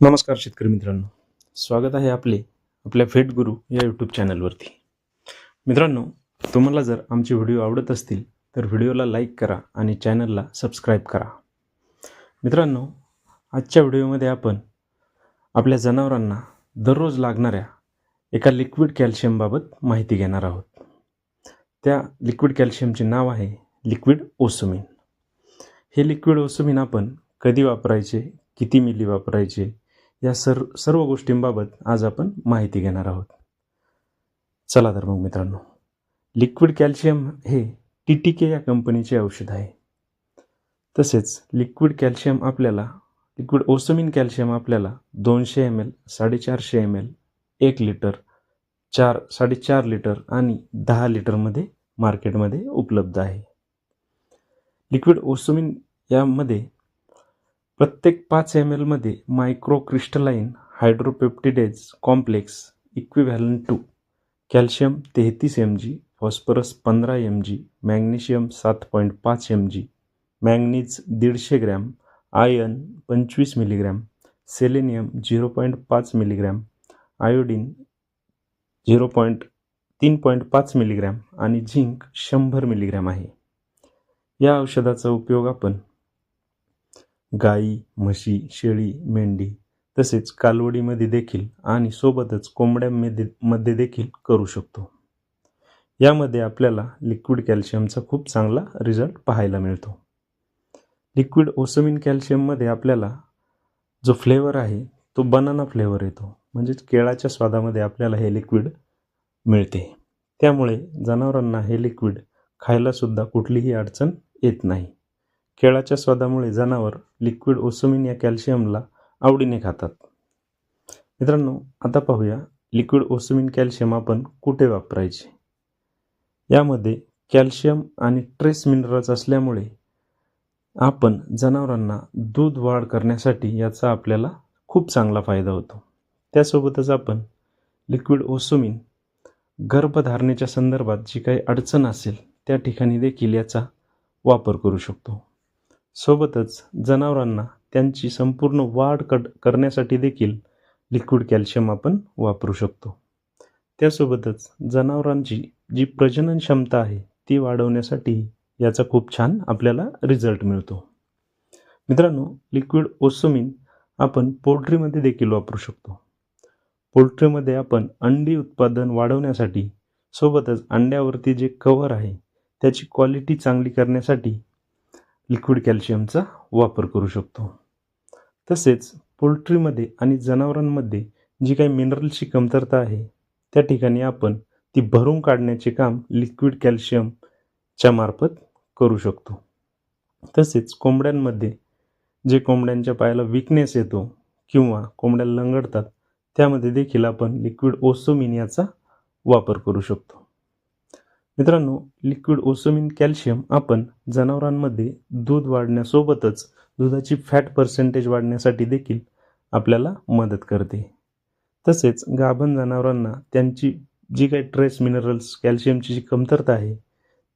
नमस्कार शेतकरी मित्रांनो. स्वागत आहे आपले आपल्या फेट गुरु या यूट्यूब चॅनलवरती मित्रांनो तुम्हाला जर आमचे व्हिडिओ आवडत असतील तर व्हिडिओला लाईक करा आणि चॅनलला सबस्क्राईब करा. मित्रांनो आजच्या व्हिडिओमध्ये आपण आपल्या जनावरांना दररोज लागणाऱ्या एका लिक्विड कॅल्शियमबाबत माहिती घेणार आहोत. त्या लिक्विड कॅल्शियमचे नाव आहे लिक्विड ओसोमिन हे लिक्विड ओसोमिन आपण कधी वापरायचे किती मिली वापरायचे या सर सर्व गोष्टींबाबत आज आपण माहिती घेणार आहोत. चला तर मग मित्रांनो लिक्विड कॅल्शियम हे टी टी के या कंपनीचे औषध आहे. तसेच लिक्विड कॅल्शियम आपल्याला लिक्विड ओसमिन कॅल्शियम आपल्याला दोनशे एम एल साडेचारशे एम एल एक लिटर चार साडेचार लिटर आणि दहा लिटरमध्ये मार्केटमध्ये उपलब्ध आहे. लिक्विड ओसोमिन यामध्ये प्रत्येक पाच एम एलमध्ये micro crystalline hydropeptidase complex equivalent to calcium तेहतीस एम जी फॉस्फरस पंधरा एम जी मॅग्नेशियम सात पॉईंट पाच एम जी मॅंगनीज दीडशे ग्रॅम आयन पंचवीस मिलीग्रॅम सेलेनियम झिरो पॉईंट पाच मिलीग्रॅम आयोडीन झिरो पॉईंट तीन पॉईंट पाच मिलीग्रॅम आणि झिंक शंभर मिलीग्रॅम आहे. या औषधाचा उपयोग आपण गाई म्हशी शेळी मेंढी तसेच कालवडीमध्ये देखील आणि सोबतच कोंबड्यांमध्ये मध्ये देखील करू शकतो. यामध्ये आपल्याला लिक्विड कॅल्शियमचा खूप चांगला रिझल्ट पाहायला मिळतो. लिक्विड ओसमिन कॅल्शियममध्ये आपल्याला जो फ्लेवर आहे तो बनाना फ्लेवर येतो. म्हणजेच केळाच्या स्वादामध्ये आपल्याला हे लिक्विड मिळते. त्यामुळे जनावरांना हे लिक्विड खायलासुद्धा कुठलीही अडचण येत नाही. केळाच्या स्वादामुळे जनावर लिक्विड ओसोमिन या कॅल्शियमला आवडीने खातात. मित्रांनो आता पाहूया लिक्विड ओसोमिन कॅल्शियम आपण कुठे वापरायचे? यामध्ये कॅल्शियम आणि ट्रेस मिनरल्स असल्यामुळे आपण जनावरांना दूध वाढ करण्यासाठी याचा आपल्याला खूप चांगला फायदा होतो. त्यासोबतच आपण लिक्विड ओसोमिन गर्भधारणेच्या संदर्भात जी काही अडचण असेल त्या ठिकाणी देखील याचा वापर करू शकतो. सोबतच जनावरांना त्यांची संपूर्ण वाढ कट करण्यासाठी देखील लिक्विड कॅल्शियम आपण वापरू शकतो. त्यासोबतच जनावरांची जी प्रजनन क्षमता आहे ती वाढवण्यासाठी याचा खूप छान आपल्याला रिझल्ट मिळतो. मित्रांनो लिक्विड ओसोमिन आपण पोल्ट्रीमध्ये देखील वापरू शकतो. पोल्ट्रीमध्ये आपण अंडी उत्पादन वाढवण्यासाठी सोबतच अंड्यावरती जे कवर आहे त्याची क्वालिटी चांगली करण्यासाठी लिक्विड कॅल्शियमचा वापर करू शकतो. तसेच पोल्ट्रीमध्ये आणि जनावरांमध्ये जी काही मिनरलची कमतरता आहे त्या ठिकाणी आपण ती भरून काढण्याचे काम लिक्विड कॅल्शियमच्या मार्फत करू शकतो. तसेच कोंबड्यांमध्ये जे कोंबड्यांच्या पायाला विकनेस येतो किंवा कोंबड्या लंगडतात त्यामध्ये देखील आपण लिक्विड ओसोमिनियाचा वापर करू शकतो. मित्रांनो लिक्विड ओसोमिन कॅल्शियम आपण जनावरांमध्ये दूध वाढण्यासोबतच दुधाची फॅट पर्सेंटेज वाढण्यासाठी देखील आपल्याला मदत करते. तसेच गाभण जनावरांना त्यांची जी काही ट्रेस मिनरल्स कॅल्शियमची जी कमतरता आहे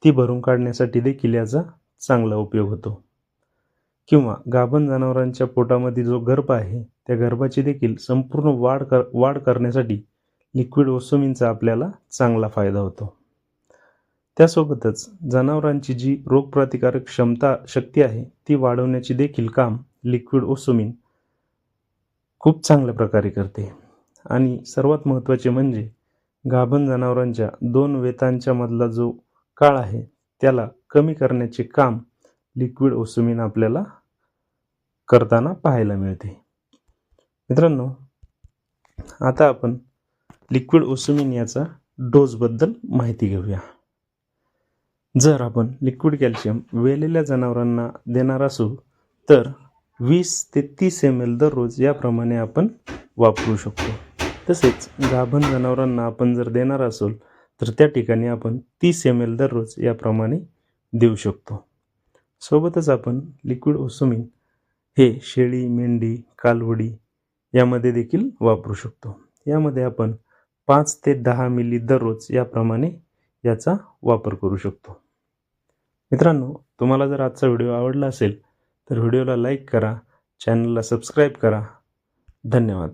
ती भरून काढण्यासाठी देखील याचा चांगला उपयोग होतो. किंवा गाभण जनावरांच्या पोटामध्ये जो गर्भ आहे त्या गर्भाची देखील संपूर्ण वाढ कर वाढ करण्यासाठी लिक्विड ओसोमिनचा आपल्याला चांगला फायदा होतो. त्यासोबतच जनावरांची जी रोगप्रतिकारक क्षमता शक्ती आहे ती वाढवण्याची देखील काम लिक्विड ओसोमिन खूप चांगल्या प्रकारे करते. आणि सर्वात महत्त्वाचे म्हणजे गाभण जनावरांच्या दोन वेतांच्या मधला जो काळ आहे त्याला कमी करण्याचे काम लिक्विड ओसोमिन आपल्याला करताना पाहायला मिळते. मित्रांनो आता आपण लिक्विड ओसोमिन याचा डोसबद्दल माहिती घेऊया. जर आपण लिक्विड कॅल्शियम वेलेल्या जनावरांना देणार असू तर वीस ते तीस एम एल दररोज याप्रमाणे आपण वापरू शकतो. तसेच गाभण जनावरांना आपण जर देणार असेल तर त्या ठिकाणी आपण तीस एम एल दररोज याप्रमाणे देऊ शकतो. सोबतच आपण लिक्विड ओसोमिन हे शेळी मेंढी कालवडी यामध्ये देखील वापरू शकतो. यामध्ये आपण पाच ते दहा मिली दररोज याप्रमाणे याचा वापर करू शकतो. मित्रांनो तुम्हाला जर आजचा व्हिडिओ आवडला असेल तर व्हिडिओला लाईक करा चॅनलला सबस्क्राईब करा. धन्यवाद.